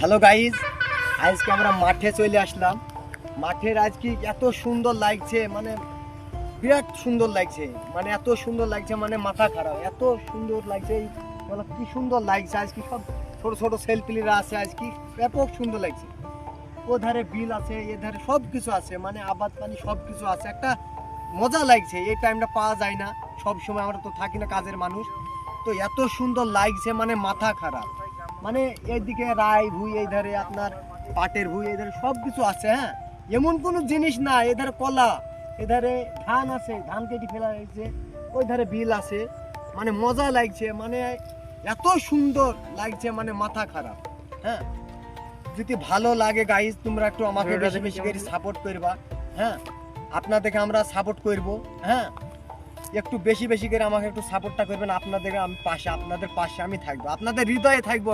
Hello guys আজকে আমরা মাঠে চলে আসলাম। মাঠের আজকে এত সুন্দর লাগছে মানে বিরাট সুন্দর লাগছে মানে এত সুন্দর লাগছে মানে মাথা খারাপ, এত সুন্দর লাগছে বলো কি সুন্দর লাগছে আজকে সব ছোট ছোট সেলফিলিরা আছে আজকে ব্যাপক সুন্দর লাগছে। ও ধারে বিল আছে এ ধারে সব কিছু আছে মানে আবাদ পানি সব কিছু আছে, একটা মজা লাগছে, এই টাইমটা পাওয়া যায় না সব সময় আমরা তো থাকি না কাজের মানুষ, তো এত সুন্দর লাগছে মানে মাথা খারাপ। মানে এইদিকে রায় ভুই এই ধারে আপনার পাটের ভুই এই ধারে সব কিছু আছে হ্যাঁ? এমন কোনো জিনিস না এধারে কলা এধারে ধান আছে ধান কেটে ফেলা হয়েছে ওই ধারে বিল আছে। মানে মজা লাগছে মানে এত সুন্দর লাগছে মানে মাথা খারাপ হ্যাঁ? যদি ভালো লাগে গাইজ তোমরা একটু আমাকে বেশি বেশি করে সাপোর্ট করবা হ্যাঁ? আপনাদেরকে আমরা সাপোর্ট করব হ্যাঁ? একটু বেশি বেশি করে আমাকে একটু সাপোর্টটা করবেন আপনাদের আমি পাশে আপনাদের পাশে আমি থাকব আপনাদের হৃদয়ে থাকব।